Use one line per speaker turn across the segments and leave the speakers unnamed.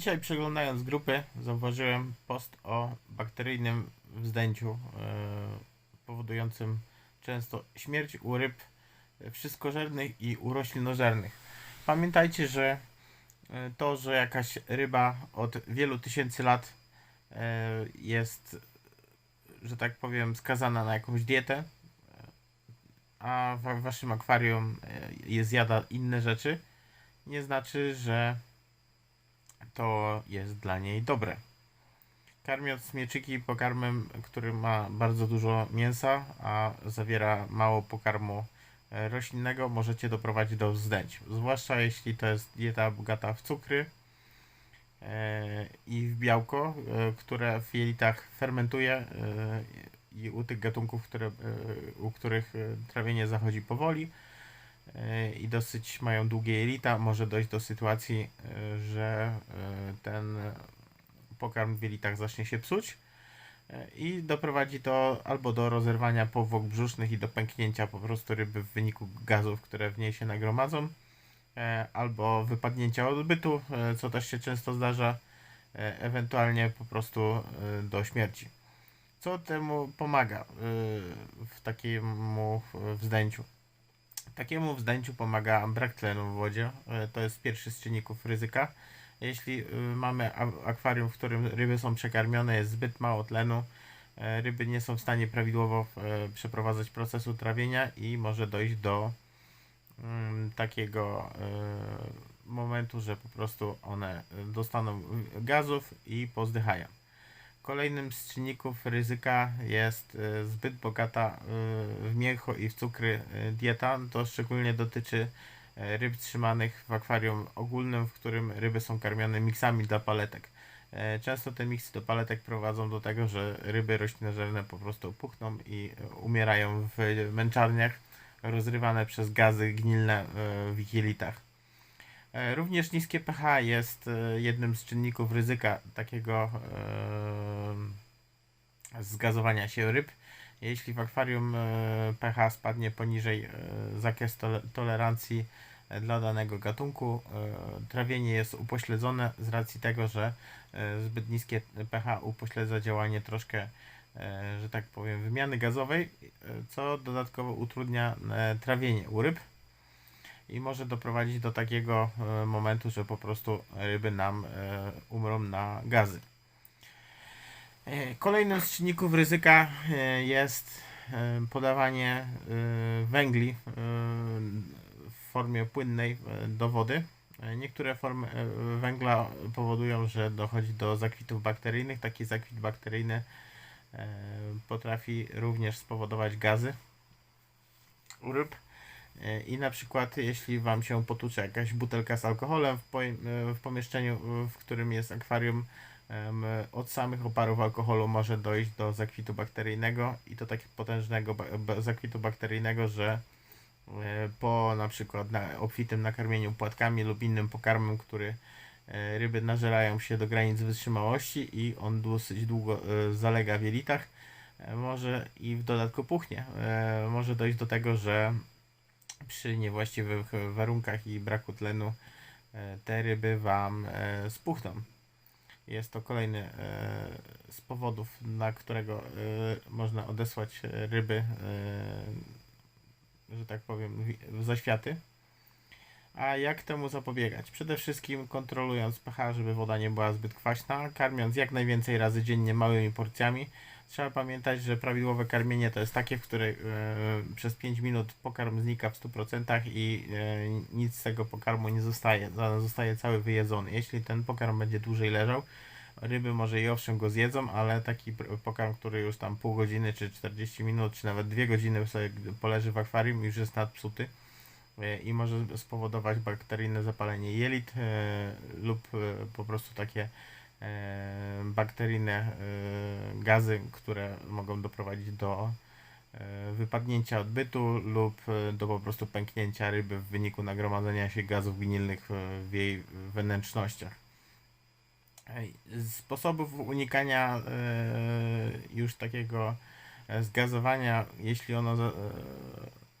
Dzisiaj przeglądając grupy zauważyłem post o bakteryjnym wzdęciu e, powodującym często śmierć u ryb wszystkożernych i u roślinożernych. Pamiętajcie, że e, to, że jakaś ryba od wielu tysięcy lat e, jest, że tak powiem, skazana na jakąś dietę, e, a w waszym akwarium e, je zjada inne rzeczy, nie znaczy, że to jest dla niej dobre. Karmiąc mieczyki pokarmem, który ma bardzo dużo mięsa, a zawiera mało pokarmu e, roślinnego, możecie doprowadzić do wzdęć. Zwłaszcza jeśli to jest dieta bogata w cukry e, i w białko, e, które w jelitach fermentuje i u tych gatunków, które, u których trawienie zachodzi powoli, i dosyć mają długie jelita, może dojść do sytuacji, e, że e, ten pokarm w jelitach zacznie się psuć e, i doprowadzi to albo do rozerwania powłok brzusznych i do pęknięcia po prostu ryby w wyniku gazów, które w niej się nagromadzą, albo wypadnięcia odbytu, co też się często zdarza, ewentualnie po prostu do śmierci. Co temu pomaga w takiemu e, wzdęciu? Takiemu wzdęciu pomaga brak tlenu w wodzie. E, To jest pierwszy z czynników ryzyka. Jeśli y, mamy akwarium, w którym ryby są przekarmione, jest zbyt mało tlenu, e, ryby nie są w stanie prawidłowo e, przeprowadzać procesu trawienia i może dojść do mm, takiego momentu, że po prostu one dostaną gazów i pozdychają. Kolejnym z czynników ryzyka jest e, zbyt bogata e, w mięcho i w cukry e, dieta. To szczególnie dotyczy ryb trzymanych w akwarium ogólnym, w którym ryby są karmione miksami dla paletek. Często te miksy do paletek prowadzą do tego, że ryby roślinożerne po prostu puchną i umierają w męczarniach, rozrywane przez gazy gnilne w ich jelitach. E, Również niskie pH jest e, jednym z czynników ryzyka takiego e, zgazowania się ryb. Jeśli w akwarium pH spadnie poniżej zakres tole- tolerancji dla danego gatunku, trawienie jest upośledzone z racji tego, że zbyt niskie pH upośledza działanie troszkę, że tak powiem, wymiany gazowej, co dodatkowo utrudnia trawienie u ryb i może doprowadzić do takiego e, momentu, że po prostu ryby nam e, umrą na gazy. E, Kolejnym z czynników ryzyka jest podawanie węgli w formie płynnej do wody. Niektóre formy węgla powodują, że dochodzi do zakwitów bakteryjnych. Taki zakwit bakteryjny potrafi również spowodować gazy u ryb. I na przykład, jeśli Wam się potłucze jakaś butelka z alkoholem w, pomieszczeniu, w którym jest akwarium, od samych oparów alkoholu może dojść do zakwitu bakteryjnego i to tak potężnego zakwitu bakteryjnego, że e, po na przykład na obfitym nakarmieniu płatkami lub innym pokarmem, który e, ryby nażerają się do granic wytrzymałości i on dosyć długo e, zalega w jelitach, może i w dodatku puchnie. Może dojść do tego, że przy niewłaściwych warunkach i braku tlenu e, te ryby Wam e, spuchną. Jest to kolejny e, z powodów, dla którego można odesłać ryby, że tak powiem, wi- w zaświaty. A jak temu zapobiegać? Przede wszystkim kontrolując pH, żeby woda nie była zbyt kwaśna, karmiąc jak najwięcej razy dziennie małymi porcjami. Trzeba pamiętać, że prawidłowe karmienie to jest takie, w której e, przez 5 minut pokarm znika w 100% i e, nic z tego pokarmu nie zostaje. Zostaje cały wyjedzony. Jeśli ten pokarm będzie dłużej leżał, ryby może i owszem go zjedzą, ale taki pokarm, który już tam pół godziny, czy 40 minut, czy nawet 2 godziny sobie poleży w akwarium, już jest nadpsuty e, i może spowodować bakteryjne zapalenie jelit lub po prostu takie bakteryjne e, gazy, które mogą doprowadzić do e, wypadnięcia odbytu lub e, do po prostu pęknięcia ryby w wyniku nagromadzenia się gazów gnilnych e, w jej wnętrznościach. Sposobów unikania e, już takiego e, zgazowania, jeśli ono, e,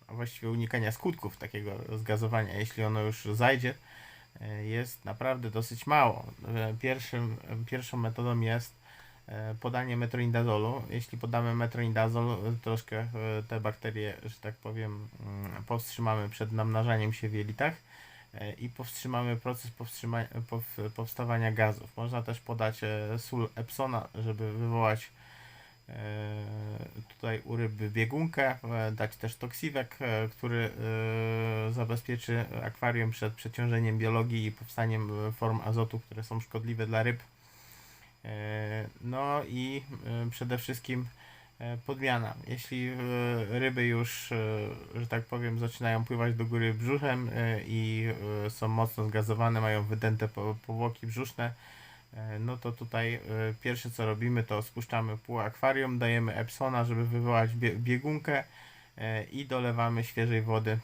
a właściwie unikania skutków takiego zgazowania, jeśli ono już zajdzie, e, jest naprawdę dosyć mało. E, Pierwszym, pierwszą metodą jest e, podanie metronidazolu. Jeśli podamy metronidazol, e, troszkę e, te bakterie, że tak powiem, mm, powstrzymamy przed namnażaniem się w jelitach e, i powstrzymamy proces powstrzyma- pow- powstawania gazów. Można też podać e, sól Epsona, żeby wywołać e, tutaj u ryby biegunkę, e, dać też toksiwek, e, który e, zabezpieczy akwarium przed przeciążeniem biologii i powstaniem e, form azotu, które są szkodliwe dla ryb. E, No i e, przede wszystkim e, podmiana. Jeśli e, ryby już, e, że tak powiem, zaczynają pływać do góry brzuchem e, i e, są mocno zgazowane, mają wydęte po- powłoki brzuszne, e, no to tutaj e, pierwsze co robimy to spuszczamy pół akwarium, dajemy Epsona, żeby wywołać bie- biegunkę e, i dolewamy świeżej wody.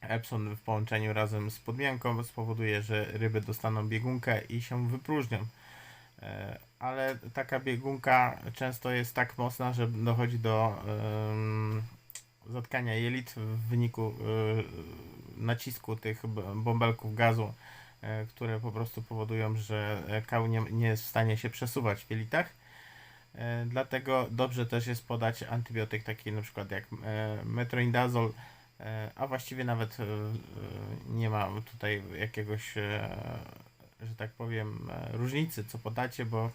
Epson w połączeniu razem z podmianką spowoduje, że ryby dostaną biegunkę i się wypróżnią. E, Ale taka biegunka często jest tak mocna, że dochodzi do zatkania jelit w wyniku e, nacisku tych bąbelków gazu, e, które po prostu powodują, że e, kał nie, nie jest w stanie się przesuwać w jelitach. E, Dlatego dobrze też jest podać antybiotyk taki na przykład jak e, metronidazol, e, a właściwie nawet e, e, nie ma tutaj jakiegoś, e, że tak powiem, e, różnicy co podacie, bo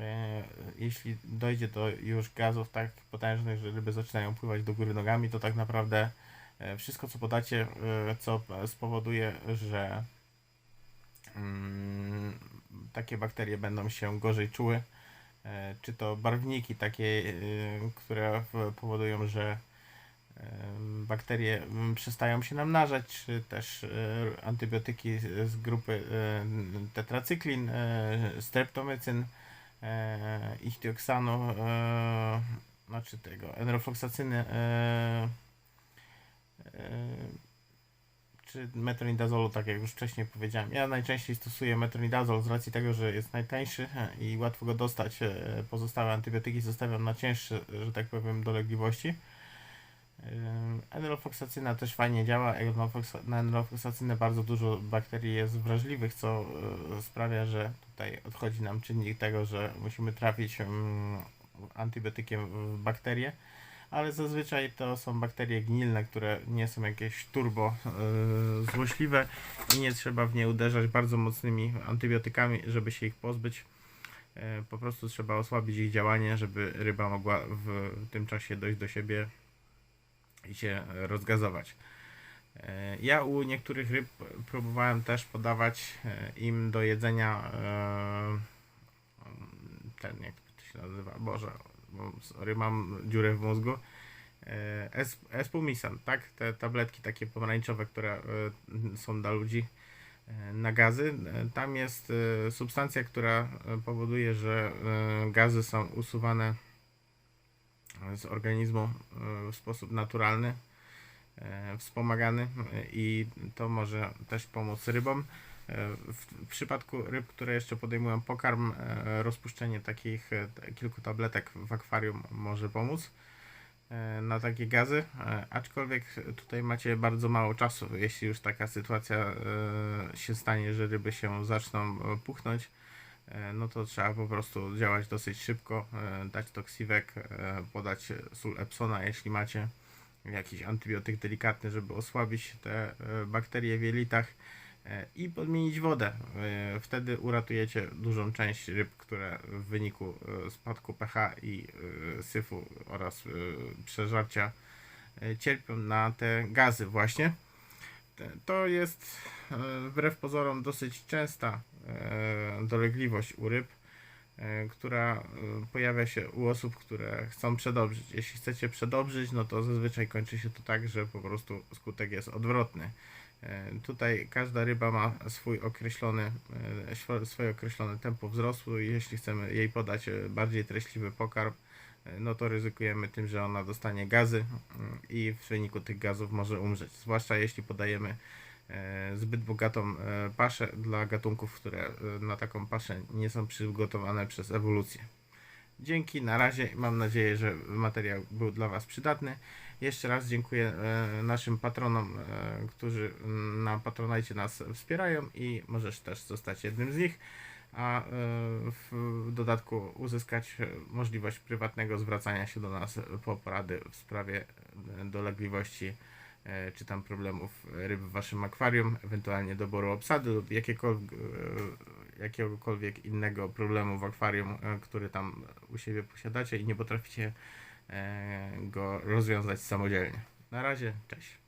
e, jeśli dojdzie do już gazów tak potężnych, że ryby zaczynają pływać do góry nogami, to tak naprawdę e, wszystko co podacie, e, co spowoduje, że takie bakterie będą się gorzej czuły, e, czy to barwniki takie, e, które powodują, że em, bakterie mm, przestają się namnażać, czy też e, antybiotyki z grupy e, tetracyklin, e, streptomycyn, e, ichtioksanu, e, znaczy tego, enrofloxacyny, czy metronidazolu, tak jak już wcześniej powiedziałem. Ja najczęściej stosuję metronidazol z racji tego, że jest najtańszy e, i łatwo go dostać. E, Pozostałe antybiotyki zostawiam na cięższe, że tak powiem, dolegliwości. Ym, Enrofloxacyna też fajnie działa. Na enrofloxacynę bardzo dużo bakterii jest wrażliwych, co sprawia, że tutaj odchodzi nam czynnik tego, że musimy trafić ym, antybiotykiem w bakterie, ale zazwyczaj to są bakterie gnilne, które nie są jakieś turbo y, złośliwe i nie trzeba w nie uderzać bardzo mocnymi antybiotykami, żeby się ich pozbyć. E, Po prostu trzeba osłabić ich działanie, żeby ryba mogła w tym czasie dojść do siebie i się rozgazować. E, Ja u niektórych ryb próbowałem też podawać im do jedzenia ten, jak to się nazywa, Boże, bo sorry, mam dziurę w mózgu. E, Es- Espumisan, tak? Te tabletki takie pomarańczowe, które e, są dla ludzi e, na gazy. Tam jest substancja, która powoduje, że gazy są usuwane z organizmu w sposób naturalny, wspomagany i to może też pomóc rybom. W przypadku ryb, które jeszcze podejmują pokarm, e, rozpuszczenie takich e, kilku tabletek w akwarium może pomóc e, na takie gazy, aczkolwiek tutaj macie bardzo mało czasu, jeśli już taka sytuacja się stanie, że ryby się zaczną puchnąć, no to trzeba po prostu działać dosyć szybko, dać toksiwek, podać sól Epsona, jeśli macie jakiś antybiotyk delikatny, żeby osłabić te bakterie w jelitach i podmienić wodę. E, Wtedy uratujecie dużą część ryb, które w wyniku e, spadku pH i e, syfu oraz przeżarcia cierpią na te gazy właśnie. To jest wbrew pozorom dosyć częsta dolegliwość u ryb, która pojawia się u osób, które chcą przedobrzyć. Jeśli chcecie przedobrzyć, no to zazwyczaj kończy się to tak, że po prostu skutek jest odwrotny. E, Tutaj każda ryba ma swój określony, e, swo- swoje określone tempo wzrostu i jeśli chcemy jej podać e, bardziej treśliwy pokarm, no to ryzykujemy tym, że ona dostanie gazy mm, i w wyniku tych gazów może umrzeć. Zwłaszcza jeśli podajemy zbyt bogatą paszę dla gatunków, które na taką paszę nie są przygotowane przez ewolucję. Dzięki, na razie. Mam nadzieję, że materiał był dla Was przydatny. Jeszcze raz dziękuję e, naszym patronom, e, którzy na Patronajcie nas wspierają i możesz też zostać jednym z nich, a e, w dodatku uzyskać możliwość prywatnego zwracania się do nas po porady w sprawie dolegliwości czy tam problemów ryb w waszym akwarium, ewentualnie doboru obsady lub jakiegokolwiek innego problemu w akwarium, który tam u siebie posiadacie i nie potraficie go rozwiązać samodzielnie. Na razie, cześć.